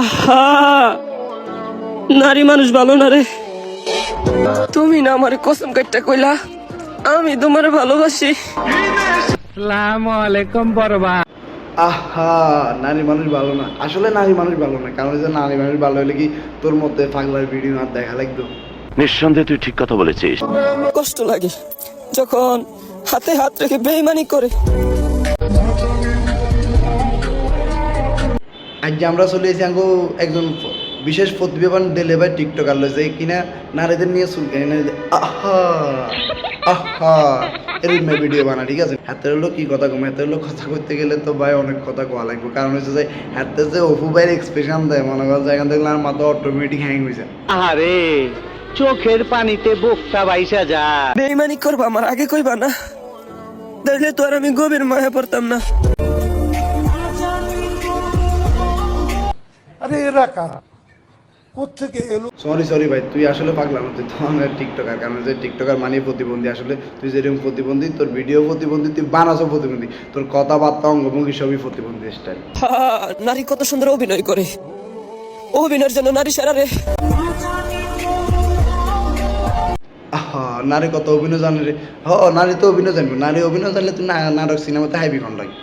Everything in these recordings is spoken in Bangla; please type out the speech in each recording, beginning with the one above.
আহা! নারী মানুষ ভালো না রে। তুমি না আমার কসম কাটটা কইলা আমি তোমার ভালোবাসি। আহা নারী মানুষ ভালো না। আসলে নারী মানুষ ভালো না কারণ যে নারী মানুষ ভালো হলে কি তোর মধ্যে পাগলার ভিডিও আর দেখা লাগতো নিঃসন্দেহে তুই ঠিক কথা বলেছিস। কষ্ট লাগে যখন হাতে হাত রেখে বেইমানি করে। আজ যে আমরা চলে এসেছি আঙ্গো একজন বিশেষ প্রতিভাবান ভাই টিকটকার লইছে কিনা নারীদের নিয়ে চুলকানি নারীদের আহা আহা এরকম ভিডিও বানা ঠিক আছে? হাতের হলো কি কথা কম? হাতের হলো কথা করতে গেলে তো ভাই অনেক কথা কোয়া লাগবে। কারণ হচ্ছে যে হাতে যে অপু ভাইয়ের এক্সপ্রেশন দেয় মনে করেন যে এখান থেকে আমার মাথা অটোমেটিক হ্যাং হয়েছে আরে চোখের পানিতে বোকটা বাইসা যায় বেইমানি করবা আমার আগে কইবা না। তাইলে তো আর আমি গভীর মায়া পড়তাম না। আরে এরা কারা কোথেকে এলো? সরি সরি ভাই তুই আসলে পাগলা না তুই তো আমার টিকটকার কারণ যে টিকটকার মানে প্রতিবন্ধী আসলে তুই যেরকম প্রতিবন্ধী তোর ভিডিও প্রতিবন্ধী তুই বানাসও প্রতিবন্ধী তোর কথাবার্তা অঙ্গভঙ্গি সবই প্রতিবন্ধী স্টাইল নারী কত সুন্দর অভিনয় করে। অভিনয়ের জন্য নারী সেরা রে। আহা নারী কত অভিনয় জানে রে। হ নারী তো অভিনয় জানবে নারী অভিনয় জানলে তুই না- নাটক সিনেমাতে হাইবি কন লাগে?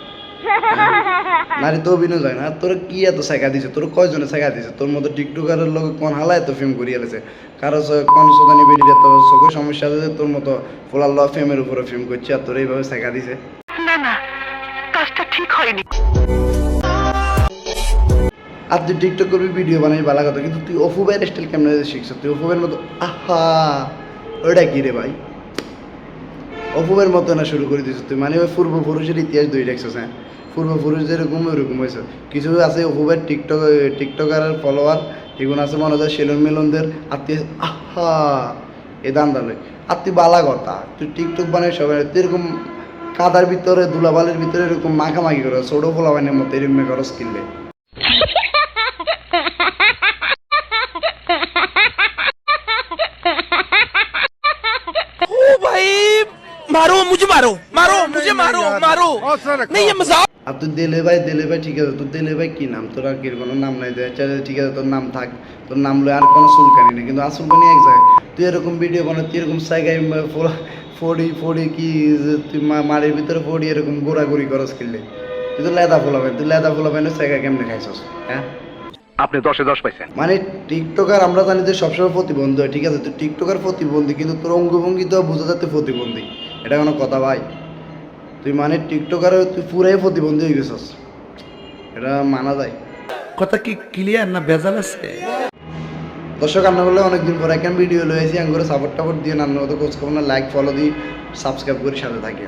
নারী তো অভিনয় যায় না। আর তোর কি এত শেখা দিছে? তোর কয়জনে শেখা দিছে? তোর মতো টিকটকারের লোক কোন হালা এত ফেম করিয়ে গেছে কারও কোন সোদানি বেরিয়ে এত চোখের সমস্যা আছে তোর মতো ফোলার ল ফেমের উপরে ফেম করছে আর তোর এইভাবে শেখা দিছে? না না কাজটা ঠিক হয়নি। আর তুই টিকটক করবি ভিডিও বানাবি ভালো কথা। কিন্তু তুই অফু ভাইয়ের স্টাইল কেমন শিখছ? তুই অফু ভাইয়ের মতো আহা ওইটা কি রে ভাই? অপুবের মতো না শুরু করে দিছিস তুই। মানে ওই পূর্বপুরুষের ইতিহাস ধরে রাখছিস হ্যাঁ? পূর্বপুরুষ যেরকম ওইরকম হয়েছে কিছু আছে অপুবের টিকটক টিকটকারের ফলোয়ার এগুলো আছে মনে হয় সেলুন মেলনদের আত্মীয় আহা এ দান দালে আর তুই বালা কথা তুই টিকটক বানাই সবাই তুই এরকম কাদার ভিতরে দুলাবালের ভিতরে এরকম মাখামাখি করো ছোটো ফোলাবানের মতো এরকম করো স্কিললে मारो मुझे मारो मारो मुझे मारो मारो नहीं ये मजाक আর তুই দিলে ভাই দিলে ভাই ঠিক আছে তোর দিলে ভাই কি নাম? তোর আর কি কোনো নাম নাই দেয় ঠিক আছে তোর নাম থাক তোর নাম লয় আর কোনো চুলকানি নেই কিন্তু আর চুলকানি এক জায়গায়। তুই এরকম ভিডিও বানা তুই এরকম জায়গায় ফড়ি ফড়ি কি তুই মাড়ির ভিতরে ফড়ি এরকম করস কিনলে তুই তো লেদা ফোলাবেন তুই লেদা ফোলাবেন জায়গায় কেমনে খাইছস হ্যাঁ? আপনি দশে দশ পাইছেন। মানে টিকটকার আমরা জানি যে সবসময় প্রতিবন্ধী হয় ঠিক আছে? তুই টিকটকার প্রতিবন্ধী কিন্তু তোর অঙ্গভঙ্গি তো বোঝা যাচ্ছে প্রতিবন্ধী। এটা কোনো কথা ভাই। তুই মানে টিকটকার তুই পুরাই প্রতিবন্ধী হয়ে গেছিস। এটা মানা যায়। কথা কি ক্লিয়ার না বেজাল আছে? দর্শক আমরা বললে অনেকদিন পরে একটা ভিডিও লয়েছি আমি করে সাপোর্ট টাপোর্ট দিয়ে নান্না মতো খোঁজ খবর না লাইক ফলো দিই সাবস্ক্রাইব করে সাথে থাকি